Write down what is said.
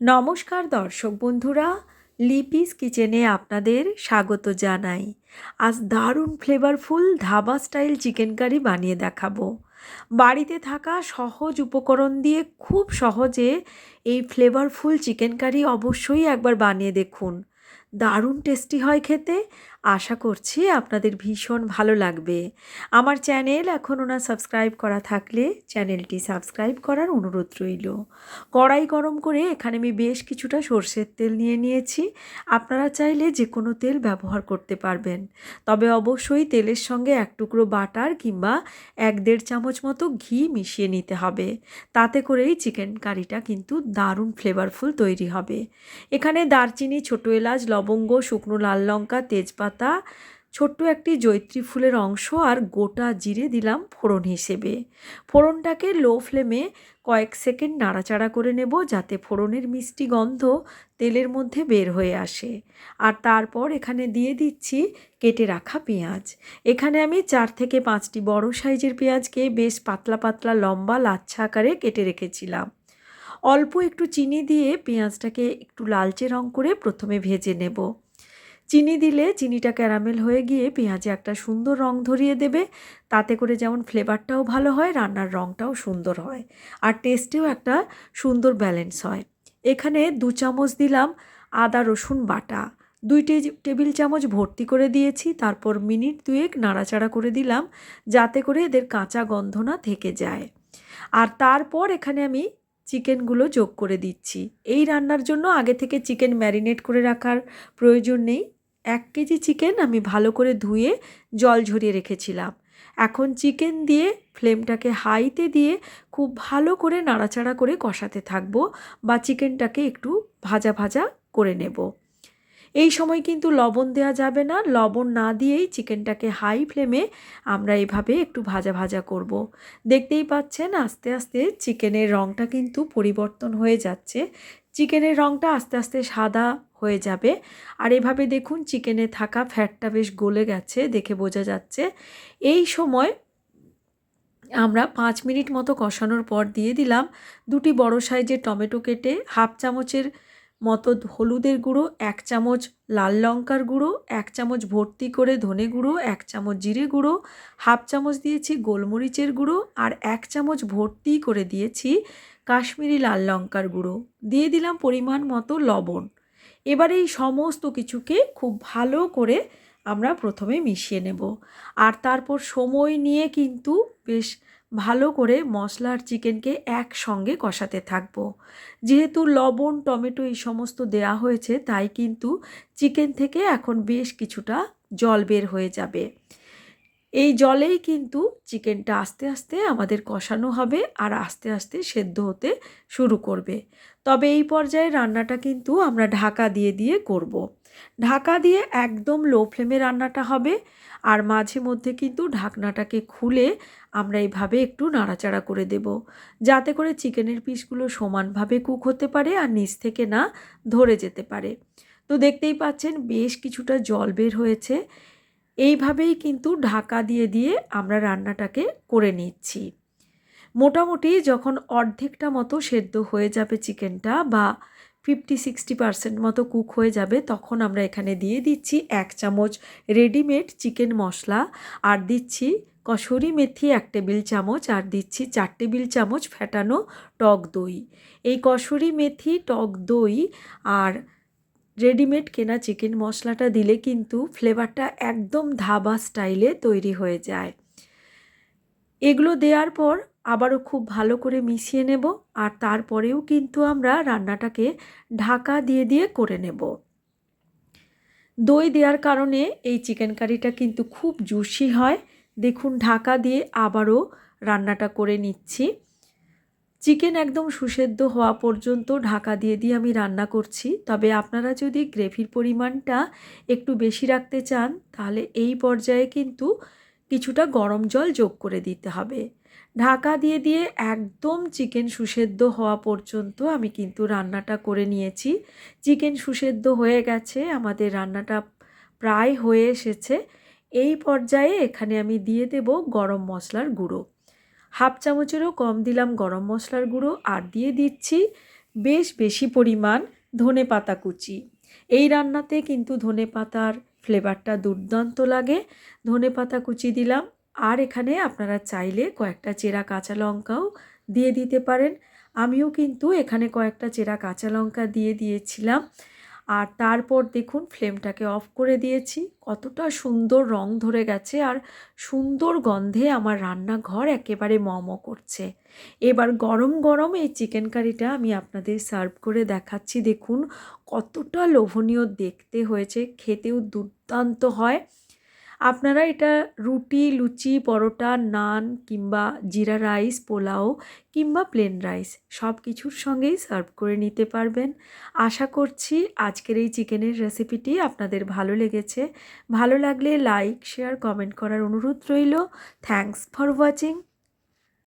নমস্কার দর্শক বন্ধুরা, লিপিস কিচেনে আপনাদের স্বাগত জানাই। আজ দারুণ flavourful dhaba style chicken curry বানিয়ে দেখাবো। বাড়িতে থাকা সহজ উপকরণ দিয়ে খুব সহজে এই ফ্লেভারফুল চিকেন কারি অবশ্যই একবার বানিয়ে দেখুন। দারুণ টেস্টি হয় খেতে। আশা করছি আপনাদের ভীষণ ভালো লাগবে। আমার চ্যানেল এখনও না সাবস্ক্রাইব করা থাকলে চ্যানেলটি সাবস্ক্রাইব করার অনুরোধ রইল। কড়াই গরম করে এখানে আমি বেশ কিছুটা সর্ষের তেল নিয়ে নিয়েছি। আপনারা চাইলে যে কোনো তেল ব্যবহার করতে পারবেন। তবে অবশ্যই তেলের সঙ্গে এক টুকরো বাটার কিংবা এক দেড় চামচ মতো ঘি মিশিয়ে নিতে হবে। তাতে করেই চিকেন কারিটা কিন্তু দারুণ ফ্লেভারফুল তৈরি হবে। এখানে দারচিনি, ছোটো এলাচ লবঙ্গ, শুকনো লাল লঙ্কা, তেজপাতা, ছোট্ট একটি জৈত্রী ফুলের অংশ আর গোটা জিরে দিলাম ফোড়ন হিসেবে। ফোড়নটাকে লো ফ্লেমে কয়েক সেকেন্ড নাড়াচাড়া করে নেব যাতে ফোড়নের মিষ্টি গন্ধ তেলের মধ্যে বের হয়ে আসে। আর তারপর এখানে দিয়ে দিচ্ছি কেটে রাখা পেঁয়াজ। এখানে আমি চার থেকে পাঁচটি বড় সাইজের পেঁয়াজকে বেশ পাতলা পাতলা লম্বা লাচ্ছা আকারে কেটে রেখেছিলাম। অল্প একটু চিনি দিয়ে পেঁয়াজটাকে একটু লালচে রং করে প্রথমে ভেজে নেব। চিনি দিলে চিনিটা ক্যারামেল হয়ে গিয়ে পেঁয়াজে একটা সুন্দর রং ধরিয়ে দেবে। তাতে করে যেমন ফ্লেভারটাও ভালো হয়, রান্নার রঙটাও সুন্দর হয় আর টেস্টেও একটা সুন্দর ব্যালেন্স হয়। এখানে দু চামচ দিলাম আদা রসুন বাটা, দুই টেবিল চামচ ভর্তি করে দিয়েছি, তারপর মিনিট দুয়েক নাড়াচাড়া করে দিলাম যাতে করে এদের কাঁচা গন্ধ না থেকে যায়। আর তারপর এখানে আমি চিকেনগুলো যোগ করে দিচ্ছি। এই রান্নার জন্য আগে থেকে চিকেন ম্যারিনেট করে রাখার প্রয়োজন নেই। এক কেজি চিকেন আমি ভালো করে ধুয়ে জল ঝরিয়ে রেখেছিলাম। এখন চিকেন দিয়ে ফ্লেমটাকে হাইতে দিয়ে খুব ভালো করে নাড়াচাড়া করে কষাতে থাকব বা চিকেনটাকে একটু ভাজা ভাজা করে নেব। এই সময় কিন্তু লবণ দেওয়া যাবে না। লবণ না দিয়েই চিকেনটাকে হাই ফ্লেমে আমরা এভাবে একটু ভাজা ভাজা করব। দেখতেই পাচ্ছেন, আস্তে আস্তে চিকেনের রঙটা কিন্তু পরিবর্তন হয়ে যাচ্ছে। চিকেনের রঙটা আস্তে আস্তে সাদা হয়ে যাবে। আর এভাবে দেখুন, চিকেনে থাকা ফ্যাটটা বেশ গলে গেছে, দেখে বোঝা যাচ্ছে। এই সময় আমরা পাঁচ মিনিট মতো কষানোর পর দিয়ে দিলাম দুটি বড় সাইজের টমেটো কেটে, হাফ চামচের মতো হলুদের গুঁড়ো, এক চামচ লাল লঙ্কার গুঁড়ো, এক চামচ ভর্তি করে ধনে গুঁড়ো, এক চামচ জিরে গুঁড়ো, হাফ চামচ দিয়েছি গোলমরিচের গুঁড়ো আর এক চামচ ভর্তি করে দিয়েছি কাশ্মীরি লাল লঙ্কার গুঁড়ো। দিয়ে দিলাম পরিমাণ মতো লবণ। এবার এই সমস্ত কিছুকে খুব ভালো করে আমরা প্রথমে মিশিয়ে নেব। আর তারপর সময় নিয়ে কিন্তু বেশ ভালো করে মশলার চিকেনকে একসঙ্গে কষাতে থাকব। যেহেতু লবণ, টমেটো এই সমস্ত দেয়া হয়েছে, তাই কিন্তু চিকেন থেকে এখন বেশ কিছুটা জল বের হয়ে যাবে। এই জলেই কিন্তু চিকেনটা আস্তে আস্তে আমাদের কষানো হবে আর আস্তে আস্তে সেদ্ধ হতে শুরু করবে। তবে এই পর্যায়ে রান্নাটা কিন্তু আমরা ঢাকা দিয়ে দিয়ে করব। ঢাকা দিয়ে একদম লো ফ্লেমে রান্নাটা হবে। আর মাঝে মধ্যে কিন্তু ঢাকনাটাকে খুলে আমরা এইভাবে একটু নাড়াচাড়া করে দেব। যাতে করে চিকেনের পিসগুলো সমানভাবে কুক হতে পারে আর নিচ থেকে না ধরে যেতে পারে। তো দেখতেই পাচ্ছেন বেশ কিছুটা জল বের হয়েছে। এইভাবেই কিন্তু ঢাকা দিয়ে দিয়ে আমরা রান্নাটাকে করে নিচ্ছি। মোটামুটি যখন অর্ধেকটা মতো সেদ্ধ হয়ে যাবে চিকেনটা বা ফিফটি সিক্সটি পারসেন্ট মতো কুক হয়ে যাবে, তখন আমরা এখানে দিয়ে দিচ্ছি এক চামচ রেডিমেড চিকেন মশলা, আর দিচ্ছি কসুরি মেথি এক টেবিল চামচ, আর দিচ্ছি চার টেবিল চামচ ফ্যাটানো টক দই। এই কসুরি মেথি, টক দই, আর রেডিমেড কেনা চিকেন মশলাটা দিলে কিন্তু ফ্লেভারটা একদম ধাবা স্টাইলে তৈরি হয়ে যায়। এগুলো দেওয়ার পর আবারও খুব ভালো করে মিশিয়ে নেব আর তারপরেও কিন্তু আমরা রান্নাটাকে ঢাকা দিয়ে দিয়ে করে নেব। দই দেওয়ার কারণে এই চিকেন কারিটা কিন্তু খুব জুসি হয়। দেখুন ঢাকা দিয়ে আবারও রান্নাটা করে নিচ্ছি। চিকেন একদম সুসেদ্ধ হওয়া পর্যন্ত ঢাকা দিয়ে দিয়ে আমি রান্না করছি। তবে আপনারা যদি গ্রেভির পরিমাণটা একটু বেশি রাখতে চান, তাহলে এই পর্যায়ে কিন্তু কিছুটা গরম জল যোগ করে দিতে হবে। ঢাকা দিয়ে দিয়ে একদম চিকেন সুসেদ্ধ হওয়া পর্যন্ত আমি কিন্তু রান্নাটা করে নিয়েছি। চিকেন সুসেদ্ধ হয়ে গেছে, আমাদের রান্নাটা প্রায় হয়ে এসেছে। এই পর্যায়ে এখানে আমি দিয়ে দেব গরম মশলার গুঁড়ো। হাফ চামচেরও কম দিলাম গরম মশলার গুঁড়ো আর দিয়ে দিচ্ছি বেশ বেশি পরিমাণ ধনে পাতা কুচি। এই রান্নাতে কিন্তু ধনে পাতার ফ্লেভারটা দুর্দান্ত লাগে। ধনে পাতা কুচি দিলাম আর এখানে আপনারা চাইলে কয়েকটা চেরা কাঁচা লঙ্কাও দিয়ে দিতে পারেন। আমিও কিন্তু এখানে কয়েকটা চেরা কাঁচা লঙ্কা দিয়ে দিয়েছিলাম। আর তারপর দেখুন ফ্লেমটাকে অফ করে দিয়েছি। কতটা সুন্দর রং ধরে গেছে আর সুন্দর গন্ধে আমার রান্নাঘর একেবারে মম করছে। এবার গরম গরম এই চিকেন কারিটা আমি আপনাদের সার্ভ করে দেখাচ্ছি। দেখুন কতটা লোভনীয় দেখতে হয়েছে, খেতেও দুর্দান্ত হয়। আপনারা এটা রুটি, লুচি, পরোটা, নান কিংবা জিরা রাইস, পোলাও কিংবা প্লেন রাইস সব কিছুর সঙ্গেই সার্ভ করে নিতে পারবেন। আশা করছি আজকের এই চিকেনের রেসিপিটি আপনাদের ভালো লেগেছে। ভালো লাগলে লাইক, শেয়ার, কমেন্ট করার অনুরোধ রইল। Thanks for watching.